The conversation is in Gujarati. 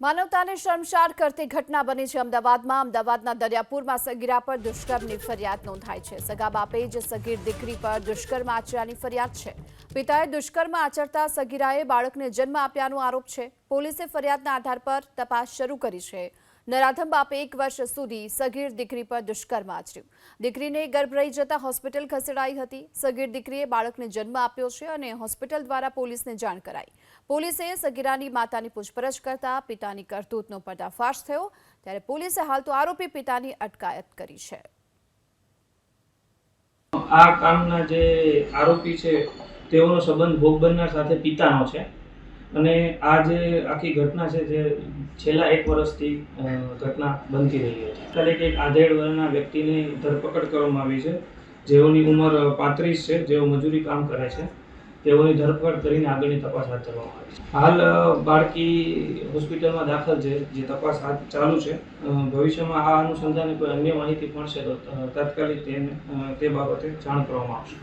માનવતાને શર્મસાર કરતી ઘટના બની છે અમદાવાદમાં. અમદાવાદના દરિયાપુરમાં સગીરા પર દુષ્કર્મની ફરિયાદ નોંધાઈ છે. સગા બાપે જ સગીર દીકરી પર દુષ્કર્મ આચર્યાની ફરિયાદ છે. પિતાએ દુષ્કર્મ આચરતા સગીરાએ બાળકને જન્મ આપ્યાનો આરોપ છે. પોલીસે ફરિયાદના આધાર પર તપાસ શરૂ કરી છે. નરાધમ બાપે એક વર્ષ સુધી સગીર દીકરી પર દુષ્કર્મ આચર્યું. દીકરીને ગર્ભ રહી જતા હોસ્પિટલ ખસેડાઈ હતી. સગીર દીકરીએ બાળકને જન્મ આપ્યો છે અને હોસ્પિટલ દ્વારા પોલીસને જાણ કરાઈ. પોલીસે સગીરાની માતાની પૂછપરછ કરતા પિતાની કરતૂતનો પર્દાફાશ થયો. ત્યારે પોલીસે હાલ તો આરોપી પિતાની અટકાયત કરી છે. આ કામના જે આરોપી છે, તેઓનો સંબંધ ભોગ બનનાર સાથે પિતાનો છે. અને આ જે આખી ઘટના છે, જે છેલ્લા એક વર્ષથી ઘટના બનતી રહી હતી. તારીખે એક આધેડ વર્ગના વ્યક્તિની ધરપકડ કરવામાં આવી છે. જેઓની ઉંમર પાંત્રીસ છે, જેઓ મજૂરી કામ કરે છે, તેઓની ધરપકડ કરીને આગળની તપાસ હાથ ધરવામાં આવી છે. હાલ બાળકી હોસ્પિટલમાં દાખલ છે, જે તપાસ હાથ ચાલુ છે. ભવિષ્યમાં આ અનુસંધાને કોઈ અન્ય માહિતી મળશે તો તાત્કાલિક તેને તે બાબતે જાણ કરવામાં આવશે.